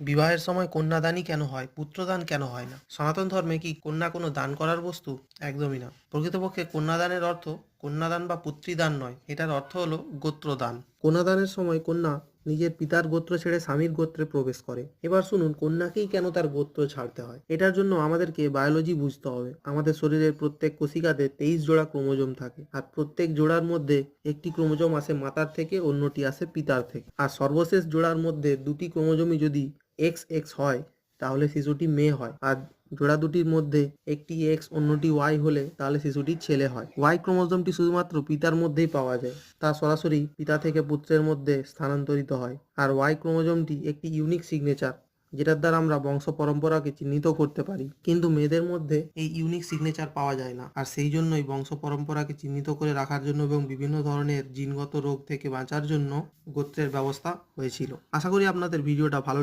বিবাহের সময় কন্যাদানই কেন হয়? পুত্রদান কেন হয় না? সনাতন ধর্মে কি কন্যা কোনো দান করার বস্তু? একদমই না। প্রকৃতপক্ষে কন্যাদানের অর্থ কন্যাদান বা পুত্রীদান নয়। এটার অর্থ হলো গোত্রদান। কন্যাদানের সময় কন্যা নিজের পিতার গোত্র ছেড়ে স্বামীর গোত্রে প্রবেশ করে। এবার শুনুন, কন্যাকেই কেন তার গোত্র ছাড়তে হয়? এটার জন্য আমাদেরকে বায়োলজি বুঝতে হবে। আমাদের শরীরের প্রত্যেক কোষিকাতে তেইশ জোড়া ক্রোমোজোম থাকে। আর প্রত্যেক জোড়ার মধ্যে একটি ক্রোমোজোম আসে মাতার থেকে, অন্যটি আসে পিতার থেকে। আর সর্বশেষ জোড়ার মধ্যে দুটি ক্রোমোজোমই যদি এক্স এক্স হয়, তাহলে শিশুটি মেয়ে হয়। আর জোড়া দুটির মধ্যে একটি এক্স অন্যটি ওয়াই হলে তাহলে শিশুটি ছেলে হয়। ওয়াই ক্রোমোজোমটি শুধুমাত্র পিতার মধ্যেই পাওয়া যায়, তা সরাসরি পিতা থেকে পুত্রের মধ্যে স্থানান্তরিত হয়। আর ওয়াই ক্রোমোজোমটি একটি ইউনিক সিগনেচার যেটার দ্বারা আমরা বংশ পরম্পরাকে চিহ্নিত করতে পারি। কিন্তু মেয়েদের মধ্যে এই ইউনিক সিগনেচার পাওয়া যায় না। আর সেই জন্যই বংশ পরম্পরাকে চিহ্নিত করে রাখার জন্য এবং বিভিন্ন ধরনের জিনগত রোগ থেকে বাঁচার জন্য গোত্রের ব্যবস্থা হয়েছিল। আশা করি আপনাদের ভিডিওটা ভালো